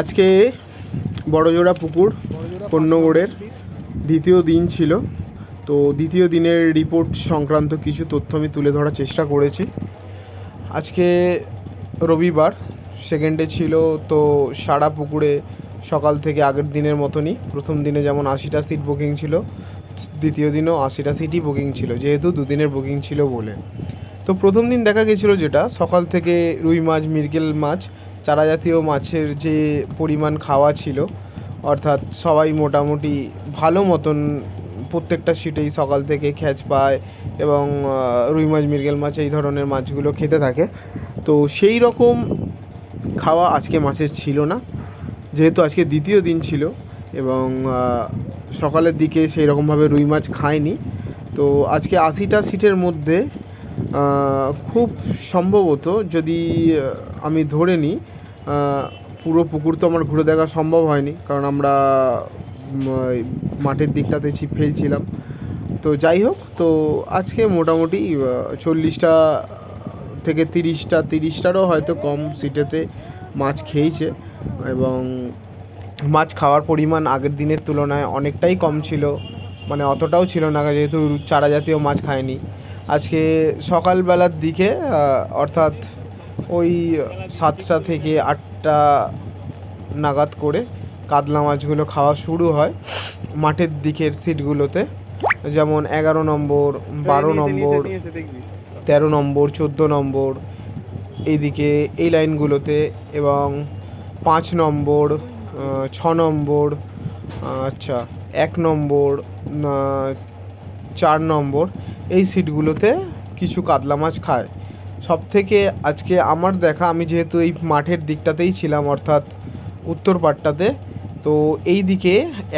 আজকে বড়জোড়া পুকুর, কন্যগড়ের দ্বিতীয় দিন ছিল। তো দ্বিতীয় দিনের রিপোর্ট সংক্রান্ত কিছু তথ্য আমি তুলে ধরার চেষ্টা করেছি। আজকে রবিবার সেকেন্ডে ছিল তো সারা পুকুরে সকাল থেকে আগের দিনের মতনই। প্রথম দিনে যেমন আশিটা সিট বুকিং ছিল, দ্বিতীয় দিনও আশিটা সিটই বুকিং ছিল, যেহেতু দুদিনের বুকিং ছিল বলে। তো প্রথম দিন দেখা গেছিল যেটা, সকাল থেকে রুই মাছ, মৃগেল মাছ চারা জাতীয় মাছের যে পরিমাণ খাওয়া ছিল, অর্থাৎ সবাই মোটামুটি ভালো মতন প্রত্যেকটা সিটেই সকাল থেকে খ্যাচ পায় এবং রুই মাছ, মৃগেল মাছ এই ধরনের মাছগুলো খেতে থাকে। তো সেই রকম খাওয়া আজকে মাছের ছিল না। যেহেতু আজকে দ্বিতীয় দিন ছিল এবং সকালের দিকে সেই রকমভাবে রুই মাছ খায়নি। তো আজকে আশিটা সিটের মধ্যে খুব সম্ভবত যদি আমি ধরে নিই পুরো পুকুর তো আমার ঘুরে দেখা সম্ভব হয়নি, কারণ আমরা মাঠের দিকটাতে ছিপ ফেলছিলাম। তো যাই হোক, তো আজকে মোটামুটি চল্লিশটা থেকে তিরিশটা, তিরিশটারও হয়তো কম সিটেতে মাছ খেয়েছে এবং মাছ খাওয়ার পরিমাণ আগের দিনের তুলনায় অনেকটাই কম ছিল মানে অতটাও ছিল না, যেহেতু চারা জাতীয় মাছ খায়নি। আজকে সকালবেলার দিকে অর্থাৎ ওই সাতটা থেকে আটটা নাগাদ করে কাতলা মাছগুলো খাওয়া শুরু হয় মাঠের দিকের সিটগুলোতে। যেমন এগারো নম্বর বারো নম্বর তেরো নম্বর চোদ্দ নম্বর এইদিকে এই লাইনগুলোতে এবং পাঁচ নম্বর ছ নম্বর আচ্ছা এক নম্বর চার নম্বর এই সিটগুলোতে কিছু কাতলা মাছ খায়। সব থেকে আজকে আমার দেখা, আমি যেহেতু এই মাঠের দিকটাতেই ছিলাম, অর্থাৎ উত্তর পাটটাতে, তো এই দিকে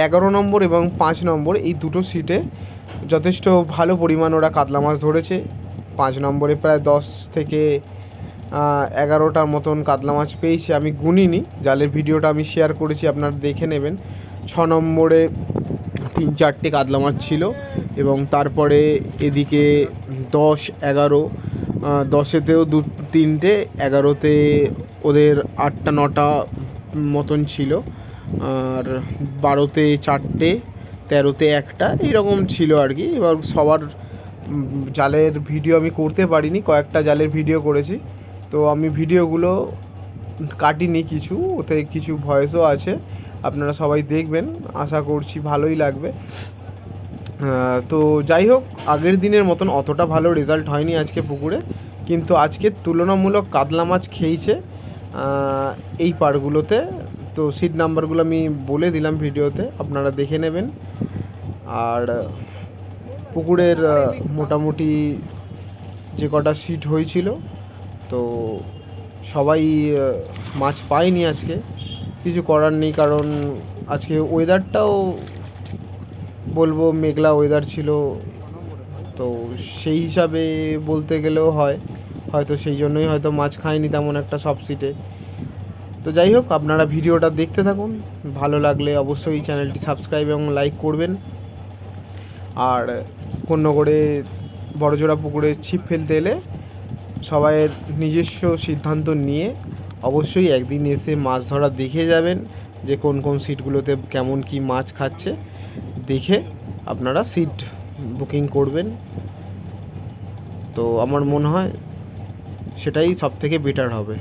এগারো নম্বর এবং পাঁচ নম্বর এই দুটো সিটে যথেষ্ট ভালো পরিমাণ ওরা কাতলা মাছ ধরেছে। পাঁচ নম্বরে প্রায় দশ থেকে এগারোটার মতন কাতলা মাছ পেয়েছি। আমি গুনিনি, জালের ভিডিওটা আমি শেয়ার করেছি, আপনারা দেখে নেবেন। ছ নম্বরে তিন চারটে কাতলা মাছ ছিল। এবং তারপরে এদিকে দশ, এগারো দশেতেও দু, তিনটে, এগারোতে ওদের আটটা, নটা মতন ছিল। আর বারোতে চারটে, তেরোতে একটা, এইরকম ছিল আর কি। এবার সবার জালের ভিডিও আমি করতে পারিনি, কয়েকটা জালের ভিডিও করেছি। তো আমি ভিডিওগুলো কাটিনি কিছু, ওতে কিছু ভয়েসও আছে, আপনারা সবাই দেখবেন, আশা করছি ভালোই লাগবে। তো যাই হোক, আগের দিনের মতন অতটা ভালো রেজাল্ট হয়নি আজকে পুকুরে, কিন্তু আজকে তুলনামূলক কাতলা মাছ খেয়েছে এই পাড়গুলোতে। তো সিট নাম্বারগুলো আমি বলে দিলাম ভিডিওতে, আপনারা দেখে নেবেন। আর, পুকুরের মোটামুটি যে কটা সিট হয়েছিল, তো সবাই মাছ পায়নি আজকে। কিছু করার নেই, কারণ আজকে ওয়েদারটাও বলব মেঘলা ওয়েদার ছিল। তো সেই হিসাবে বলতে গেলেও হয়। হয়তো সেই জন্যই হয়তো মাছ খায়নি তেমন একটা সব সিটে তো যাই হোক, আপনারা ভিডিওটা দেখতে থাকুন। ভালো লাগলে অবশ্যই চ্যানেলটি সাবস্ক্রাইব এবং লাইক করবেন। আর কোনো করে বড়জোড়া পুকুরে ছিপ ফেলতে এলে সবাইয়ের নিজস্ব সিদ্ধান্ত নিয়ে অবশ্যই একদিন এসে মাছ ধরা দেখে যাবেন যে কোন কোন সিটগুলোতে কেমন কি মাছ খাচ্ছে। দেখে আপনারা সিট বুকিং করবেন। তো আমার মনে হয় সেটাই সব থেকে বেটার হবে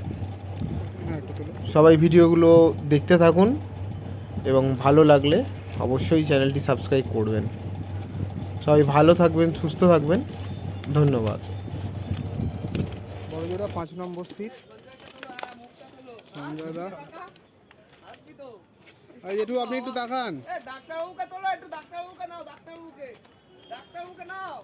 সবাই ভিডিওগুলো দেখতে থাকুন এবং ভালো লাগলে অবশ্যই চ্যানেলটি সাবস্ক্রাইব করবেন। সবাই ভালো থাকবেন সুস্থ থাকবেন। ধন্যবাদ। বড়জোড়া পাঁচ নম্বর সিট দাদা এই জেঠু আপনি একটু দেখান। ডাক্তারবাবুকে তোলো একটু ডাক্তারবাবুকে নাও ডাক্তারবাবুকে। ডাক্তারবাবুকে নাও।